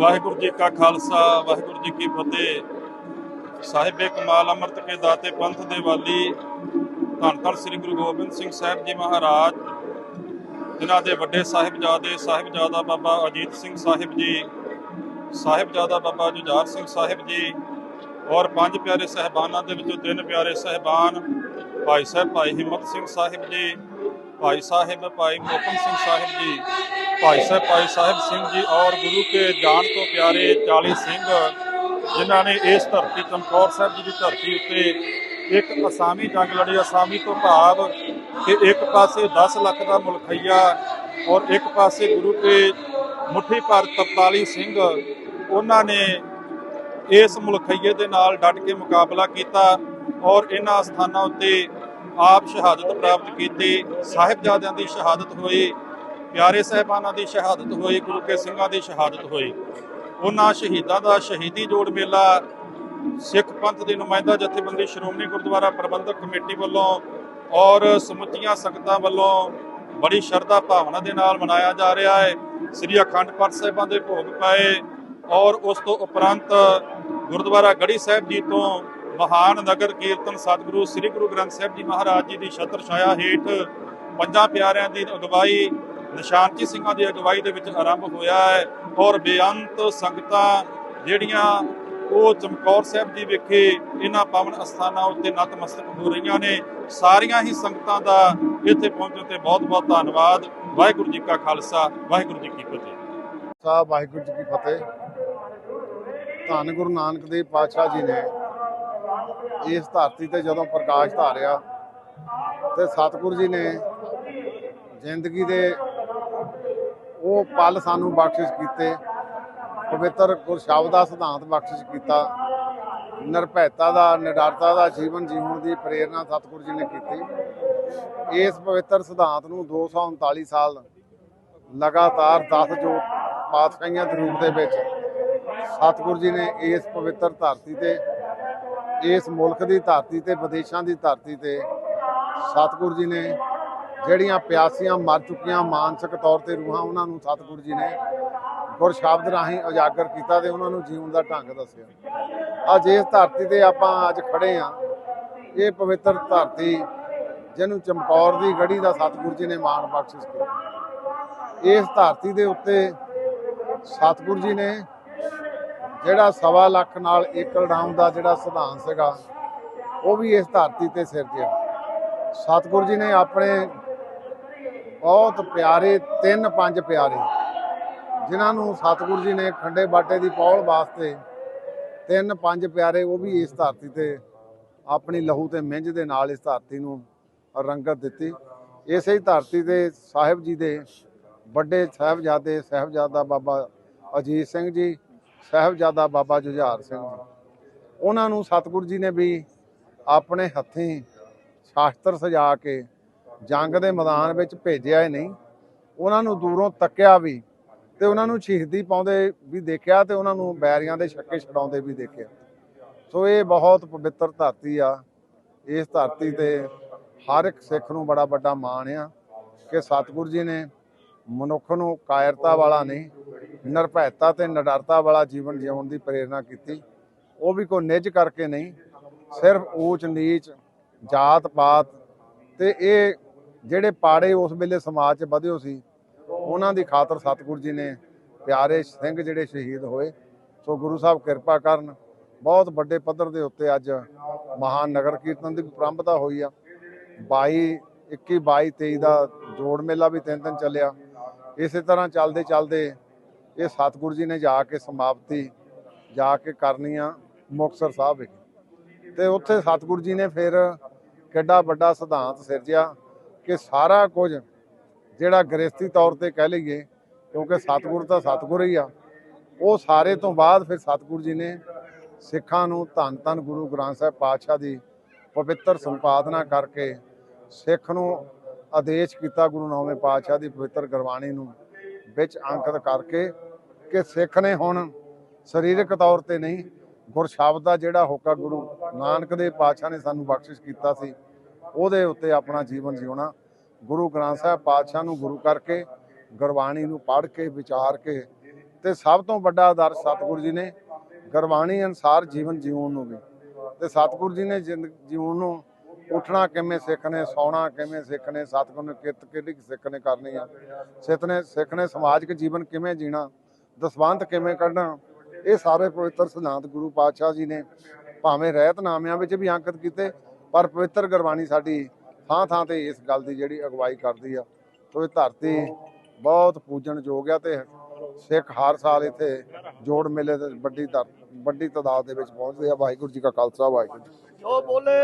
ਵਾਹਿਗੁਰੂ ਜੀ ਕਾ ਖਾਲਸਾ, ਵਾਹਿਗੁਰੂ ਜੀ ਕੀ ਫਤਿਹ। ਸਾਹਿਬੇ ਕਮਾਲ ਅੰਮ੍ਰਿਤ ਕੇ ਦਾਤੇ ਪੰਥ ਦੇ ਵਾਲੀ ਧੰਨ ਧੰਨ ਸ੍ਰੀ ਗੁਰੂ ਗੋਬਿੰਦ ਸਿੰਘ ਸਾਹਿਬ ਜੀ ਮਹਾਰਾਜ, ਜਿਨ੍ਹਾਂ ਦੇ ਵੱਡੇ ਸਾਹਿਬਜ਼ਾਦੇ, ਸਾਹਿਬਜ਼ਾਦਾ ਬਾਬਾ ਅਜੀਤ ਸਿੰਘ ਸਾਹਿਬ ਜੀ, ਸਾਹਿਬਜ਼ਾਦਾ ਬਾਬਾ ਜੁਝਾਰ ਸਿੰਘ ਸਾਹਿਬ ਜੀ ਔਰ ਪੰਜ ਪਿਆਰੇ ਸਹਿਬਾਨਾਂ ਦੇ ਵਿੱਚੋਂ ਤਿੰਨ ਪਿਆਰੇ ਸਹਿਬਾਨ ਭਾਈ ਸਾਹਿਬ ਭਾਈ ਹਿੰਮਤ ਸਿੰਘ ਸਾਹਿਬ ਜੀ ਭਾਈ ਸਾਹਿਬ, ਭਾਈ ਮੋਹਕਮ ਸਿੰਘ ਸਾਹਿਬ ਜੀ, ਭਾਈ ਸਾਹਿਬ ਭਾਈ ਸਾਹਿਬ ਸਿੰਘ ਜੀ ਔਰ ਗੁਰੂ ਕੇ ਜਾਨ ਤੋਂ ਪਿਆਰੇ 40 ਸਿੰਘ, ਜਿਨ੍ਹਾਂ ਨੇ ਇਸ ਧਰਤੀ, ਚਮਕੌਰ ਸਾਹਿਬ ਜੀ ਦੀ ਧਰਤੀ ਉੱਤੇ ਇੱਕ ਅਸਾਮੀ ਜੰਗ ਲੜੀ, ਅਸਾਮੀ ਤੋਂ ਭਾਵ ਕਿ ਇੱਕ ਪਾਸੇ 10 ਲੱਖ ਦਾ ਮੁਲਖਈਆ ਔਰ ਇੱਕ ਪਾਸੇ ਗੁਰੂ ਕੇ ਮੁੱਠੀ ਭਰ 43 ਸਿੰਘ, ਉਹਨਾਂ ਨੇ ਇਸ ਮੁਲਖਈਏ ਦੇ ਨਾਲ ਡਟ ਕੇ ਮੁਕਾਬਲਾ ਕੀਤਾ ਔਰ ਇਹਨਾਂ ਸਥਾਨਾਂ ਉੱਤੇ ਆਪ ਸ਼ਹਾਦਤ ਪ੍ਰਾਪਤ ਕੀਤੀ, ਸਾਹਿਬਜ਼ਾਦਿਆਂ ਦੀ ਸ਼ਹਾਦਤ ਹੋਈ, ਪਿਆਰੇ ਸਹਿਬਾਨਾਂ ਦੀ ਸ਼ਹਾਦਤ ਹੋਈ, ਗੁਰੂ ਕੇ ਸਿੰਘਾਂ ਦੀ ਸ਼ਹਾਦਤ ਹੋਈ। ਉਹਨਾਂ ਸ਼ਹੀਦਾਂ ਦਾ ਸ਼ਹੀਦੀ ਜੋੜ ਮੇਲਾ, ਸਿੱਖ ਪੰਥ ਦੀ ਨੁਮਾਇੰਦਾ ਜਥੇਬੰਦੀ ਸ਼੍ਰੋਮਣੀ ਗੁਰਦੁਆਰਾ ਪ੍ਰਬੰਧਕ ਕਮੇਟੀ ਵੱਲੋਂ ਔਰ ਸਮੁੱਚੀਆਂ ਸੰਗਤਾਂ ਵੱਲੋਂ ਬੜੀ ਸ਼ਰਧਾ ਭਾਵਨਾ ਦੇ ਨਾਲ ਮਨਾਇਆ ਜਾ ਰਿਹਾ ਹੈ। ਸ੍ਰੀ ਅਖੰਡ ਪਾਠ ਸਾਹਿਬਾਂ ਦੇ ਭੋਗ ਪਾਏ ਔਰ ਉਸ ਤੋਂ ਉਪਰੰਤ ਗੁਰਦੁਆਰਾ ਗੜੀ ਸਾਹਿਬ ਜੀ ਤੋਂ ਮਹਾਨ ਨਗਰ ਕੀਰਤਨ ਸਤਿਗੁਰੂ ਸ੍ਰੀ ਗੁਰੂ ਗ੍ਰੰਥ ਸਾਹਿਬ ਜੀ ਮਹਾਰਾਜ ਜੀ ਦੀ ਛਤਰ ਛਾਇਆ ਹੇਠ ਪੰਜਾਂ ਪਿਆਰਿਆਂ ਦੀ ਅਗਵਾਈ, ਨਿਸ਼ਾਨਚੀ ਸਿੰਘਾਂ ਦੀ ਅਗਵਾਈ ਦੇ ਵਿੱਚ ਆਰੰਭ ਹੋਇਆ ਹੈ ਔਰ ਬੇਅੰਤ ਸੰਗਤਾਂ ਜਿਹੜੀਆਂ ਉਹ ਚਮਕੌਰ ਸਾਹਿਬ ਜੀ ਵਿਖੇ ਇਹਨਾਂ ਪਾਵਨ ਅਸਥਾਨਾਂ ਉੱਤੇ ਨਤਮਸਤਕ ਹੋ ਰਹੀਆਂ ਨੇ, ਸਾਰੀਆਂ ਹੀ ਸੰਗਤਾਂ ਦਾ ਇੱਥੇ ਪਹੁੰਚਣ ਤੇ ਬਹੁਤ-ਬਹੁਤ ਧੰਨਵਾਦ। ਵਾਹਿਗੁਰੂ ਜੀ ਕਾ ਖਾਲਸਾ, ਵਾਹਿਗੁਰੂ ਜੀ ਕੀ ਫਤਿਹ। ਸਾਹਿਬ, ਵਾਹਿਗੁਰੂ ਜੀ ਕੀ ਫਤਿਹ। ਧੰਨ ਗੁਰੂ ਨਾਨਕ ਦੇਵ ਪਾਤਸ਼ਾਹ ਜੀ ਨੇ ਇਸ ਧਰਤੀ ਤੇ ਜਦੋਂ ਪ੍ਰਕਾਸ਼ ਧਾਰਿਆ ਤੇ ਸਤਿਗੁਰੂ ਜੀ ਨੇ ਜ਼ਿੰਦਗੀ ਦੇ ਉਹ ਪਲ ਸਾਨੂੰ ਬਖਸ਼ਿਸ਼ ਕੀਤੇ, ਪਵਿੱਤਰ ਗੁਰ ਸ਼ਬਦ ਦਾ ਸਿਧਾਂਤ ਬਖਸ਼ਿਸ਼ ਕੀਤਾ, ਨਿਰਭੈਤਾ ਦਾ, ਨਿਡਰਤਾ ਦਾ ਜੀਵਨ ਜੀਵਨ ਦੀ ਪ੍ਰੇਰਣਾ ਸਤਿਗੁਰੂ ਜੀ ਨੇ ਕੀਤੀ। ਇਸ ਪਵਿੱਤਰ ਸਿਧਾਂਤ ਨੂੰ 239 ਸਾਲ ਲਗਾਤਾਰ 10 ਜੋ ਪਾਤਸ਼ਾਹੀਆਂ ਦੇ ਰੂਪ ਦੇ ਵਿੱਚ ਸਤਿਗੁਰੂ ਜੀ ਨੇ ਇਸ ਪਵਿੱਤਰ ਧਰਤੀ ਤੇ ਇਸ ਮੁਲਕ ਦੀ ਧਰਤੀ ਤੇ, ਵਿਦੇਸ਼ਾਂ ਦੀ ਧਰਤੀ ਤੇ ਸਤਿਗੁਰੂ ਜੀ ਨੇ ਜਿਹੜੀਆਂ ਪਿਆਸੀਆਂ ਮਰ ਚੁੱਕੀਆਂ ਮਾਨਸਿਕ ਤੌਰ ਤੇ ਰੂਹਾਂ, ਉਹਨਾਂ ਨੂੰ ਸਤਿਗੁਰੂ ਜੀ ਨੇ ਗੁਰ ਸ਼ਬਦ ਰਾਹੀਂ ਉਜਾਗਰ ਕੀਤਾ ਤੇ ਉਹਨਾਂ ਨੂੰ ਜੀਵਨ ਦਾ ਢੰਗ ਦੱਸਿਆ। ਅੱਜ ਇਸ ਧਰਤੀ ਤੇ ਆਪਾਂ ਅੱਜ ਖੜੇ ਆ। ਇਹ ਪਵਿੱਤਰ ਧਰਤੀ ਜਿਹਨੂੰ ਚਮਕੌਰ ਦੀ ਗੜੀ ਦਾ ਸਤਿਗੁਰੂ ਜੀ ਨੇ ਮਾਣ ਬਖਸ਼ਿਸ਼ ਕੀਤਾ। ਇਸ ਧਰਤੀ ਦੇ ਉੱਤੇ ਸਤਿਗੁਰੂ ਜੀ ਨੇ ਜਿਹੜਾ ਸਵਾ ਲੱਖ ਨਾਲ ਏਕੜ ਨਾਮ ਦਾ ਜਿਹੜਾ ਸਿਧਾਂਤ ਸੀਗਾ, ਉਹ ਵੀ ਇਸ ਧਰਤੀ ਤੇ ਸਿਰਜਿਆ ਸਤਿਗੁਰੂ ਜੀ ਨੇ ਆਪਣੇ ਬਹੁਤ ਪਿਆਰੇ ਤਿੰਨ ਪੰਜ ਪਿਆਰੇ, ਜਿਨ੍ਹਾਂ ਨੂੰ ਸਤਿਗੁਰੂ ਜੀ ਨੇ ਖੰਡੇ ਬਾਟੇ ਦੀ ਪੌਲ ਵਾਸਤੇ ਤਿੰਨ ਪੰਜ ਪਿਆਰੇ, ਉਹ ਵੀ ਇਸ ਧਰਤੀ ਤੇ ਆਪਣੀ ਲਹੂ ਤੇ ਮਿੰਝ ਦੇ ਨਾਲ ਇਸ ਧਰਤੀ ਨੂੰ ਰੰਗਤ ਦਿੱਤੀ। ਇਸੇ ਹੀ ਧਰਤੀ ਤੇ ਸਾਹਿਬ ਜੀ ਦੇ ਵੱਡੇ ਸਾਹਿਬਜ਼ਾਦੇ, ਸਾਹਿਬਜ਼ਾਦਾ ਬਾਬਾ ਅਜੀਤ ਸਿੰਘ ਜੀ ਸਾਹਿਬਜ਼ਾਦਾ ਬਾਬਾ ਜੁਝਾਰ ਸਿੰਘ ਉਹਨਾਂ ਨੂੰ ਸਤਿਗੁਰੂ ਜੀ ਨੇ ਵੀ ਆਪਣੇ ਹੱਥੀਂ ਸ਼ਾਸਤਰ ਸਜਾ ਕੇ ਜੰਗ ਦੇ ਮੈਦਾਨ ਵਿੱਚ ਭੇਜਿਆ ਹੀ ਨਹੀਂ। ਉਹਨਾਂ ਨੂੰ ਦੂਰੋਂ ਤੱਕਿਆ ਵੀ ਤੇ ਉਹਨਾਂ ਨੂੰ ਸ਼ਹੀਦੀ ਪਾਉਂਦੇ ਵੀ ਦੇਖਿਆ ਤੇ ਉਹਨਾਂ ਨੂੰ ਬੈਰੀਆਂ ਦੇ ਛੱਕੇ ਛਡਾਉਂਦੇ ਵੀ ਦੇਖਿਆ। ਸੋ ਇਹ ਬਹੁਤ ਪਵਿੱਤਰ ਧਰਤੀ ਆ। ਇਸ ਧਰਤੀ ਤੇ ਹਰ ਇੱਕ ਸਿੱਖ ਨੂੰ ਬੜਾ ਵੱਡਾ ਮਾਣ ਆ ਕਿ ਸਤਿਗੁਰੂ ਜੀ ਨੇ ਮਨੁੱਖ ਨੂੰ ਕਾਇਰਤਾ ਵਾਲਾ ਨਹੀਂ ਨਿਰਭੈਤਾ ਤੇ ਨਿਡਰਤਾ ਵਾਲਾ ਜੀਵਨ ਜਿਉਣ ਦੀ ਪ੍ਰੇਰਣਾ ਕੀਤੀ। ਉਹ ਵੀ ਕੋਈ ਨਿੱਜ ਕਰਕੇ ਨਹੀਂ, ਸਿਰਫ ਊਚ ਨੀਚ ਜਾਤ ਪਾਤ ਤੇ ਇਹ ਜਿਹੜੇ ਪਾੜੇ ਉਸ ਵੇਲੇ ਸਮਾਜ 'ਚ ਵਧਿਓ ਸੀ, ਉਹਨਾਂ ਦੀ ਖਾਤਰ ਸਤਿਗੁਰੂ ਜੀ ਨੇ ਪਿਆਰੇ ਸਿੰਘ ਜਿਹੜੇ ਸ਼ਹੀਦ ਹੋਏ। ਸੋ ਗੁਰੂ ਸਾਹਿਬ ਕਿਰਪਾ ਕਰਨ, ਬਹੁਤ ਵੱਡੇ ਪੱਧਰ ਦੇ ਉੱਤੇ ਅੱਜ ਮਹਾਨ ਨਗਰ ਕੀਰਤਨ ਦੀ ਪ੍ਰਾਰੰਭਤਾ ਹੋਈ ਆ। 22 21 22 23 ਦਾ ਜੋੜ ਮੇਲਾ ਵੀ ਤਿੰਨ ਦਿਨ ਚੱਲਿਆ। ਇਸੇ ਤਰ੍ਹਾਂ ਚੱਲਦੇ ਚੱਲਦੇ ਇਹ ਸਤਿਗੁਰੂ ਜੀ ਨੇ ਜਾ ਕੇ ਸਮਾਪਤੀ ਜਾ ਕੇ ਕਰਨੀ ਆ ਮੁਕਤਸਰ ਸਾਹਿਬ ਵਿਖੇ। ਤੇ ਉੱਥੇ ਸਤਿਗੁਰੂ ਜੀ ਨੇ ਫਿਰ ਕਿੱਡਾ ਵੱਡਾ ਸਿਧਾਂਤ ਸਿਰਜਿਆ ਕਿ ਸਾਰਾ ਕੁਝ ਜਿਹੜਾ ਗ੍ਰਸਤੀ ਤੌਰ ਤੇ ਕਹਿ ਲਈਏ, ਕਿਉਂਕਿ ਸਤਿਗੁਰ ਤਾਂ ਸਤਿਗੁਰ ਹੀ ਆ, ਉਹ ਸਾਰੇ ਤੋਂ ਬਾਅਦ ਫਿਰ ਸਤਿਗੁਰੂ ਜੀ ਨੇ ਸਿੱਖਾਂ ਨੂੰ ਧੰਨ ਧੰਨ ਗੁਰੂ ਗ੍ਰੰਥ ਸਾਹਿਬ ਪਾਤਸ਼ਾਹ ਦੀ ਪਵਿੱਤਰ ਸੰਪਾਦਨਾ ਕਰਕੇ ਸਿੱਖ ਨੂੰ ਆਦੇਸ਼ ਕੀਤਾ ਗੁਰੂ ਨੌਵੇਂ ਪਾਤਸ਼ਾਹ ਦੀ ਪਵਿੱਤਰ ਗੁਰਬਾਣੀ ਨੂੰ। ਵਿੱਚ ਅੰਕਿਤ ਕਰਕੇ ਕਿ ਸਿੱਖ ਨੇ ਹੁਣ ਸਰੀਰਕ ਤੌਰ ਤੇ ਨਹੀਂ, ਗੁਰਸ਼ਬਦ ਦਾ ਜਿਹੜਾ ਹੋਕਾ ਗੁਰੂ ਨਾਨਕ ਦੇ ਪਾਤਸ਼ਾਹ ਨੇ ਸਾਨੂੰ ਬਖਸ਼ਿਸ਼ ਕੀਤਾ ਸੀ, ਉਹਦੇ ਉੱਤੇ ਆਪਣਾ ਜੀਵਨ ਜਿਉਣਾ। ਗੁਰੂ ਗ੍ਰੰਥ ਸਾਹਿਬ ਪਾਤਸ਼ਾਹ ਨੂੰ ਗੁਰੂ ਕਰਕੇ, ਗੁਰਬਾਣੀ ਨੂੰ ਪੜ੍ਹ ਕੇ, ਵਿਚਾਰ ਕੇ ਤੇ ਸਭ ਤੋਂ ਵੱਡਾ ਆਦਰਸ਼ ਸਤਿਗੁਰੂ ਜੀ ਨੇ, ਗੁਰਬਾਣੀ ਅਨਸਾਰ ਜੀਵਨ ਜਿਉਣ ਨੂੰ ਵੀ। ਤੇ ਸਤਿਗੁਰੂ ਜੀ ਨੇ ਜ਼ਿੰਦ, ਜਿਉਣ ਨੂੰ ਉੱਠਣਾ ਕਿਵੇਂ ਸਿੱਖ ਨੇ ਸੌਣਾ ਕਿਵੇਂ ਸਿੱਖ ਨੇ ਸਤਿਗੁਰੂ ਕਿਰਤ ਕਿਹੜੀ ਸਿੱਖ ਨੇ ਕਰਨੀ ਆ। ਸਿੱਖ ਨੇ ਸਿੱਖ ਨੇ ਸਮਾਜਿਕ ਜੀਵਨ ਕਿਵੇਂ ਜੀਣਾ ਦਸਵੰਤ ਕਿਵੇਂ ਕੱਢਣਾ, ਇਹ ਸਾਰੇ ਪਵਿੱਤਰ ਸਿਧਾਂਤ ਗੁਰੂ ਪਾਤਸ਼ਾਹ ਜੀ ਨੇ ਭਾਵੇਂ ਰਹਿਤ ਨਾਮਿਆਂ ਵਿੱਚ ਵੀ ਅੰਕਿਤ ਕੀਤੇ, ਪਰ ਪਵਿੱਤਰ ਗੁਰਬਾਣੀ ਸਾਡੀ ਥਾਂ ਥਾਂ ਤੇ ਇਸ ਗੱਲ ਦੀ ਜਿਹੜੀ ਅਗਵਾਈ ਕਰਦੀ ਆ। ਤੋ ਇਹ ਧਰਤੀ ਬਹੁਤ ਪੂਜਣਯੋਗ ਆ ਤੇ ਸਿੱਖ ਹਰ ਸਾਲ ਇੱਥੇ ਜੋੜ ਮੇਲੇ ਤੇ ਵੱਡੀ ਦਰ- ਵੱਡੀ ਤਾਦਾਦ ਦੇ ਵਿੱਚ ਪਹੁੰਚਦੇ ਆ। ਵਾਹਿਗੁਰੂ ਜੀ ਕਾ ਖਾਲਸਾ, ਵਾਹਿਗੁਰੂ ਜੀ ਜੋ ਬੋਲੇ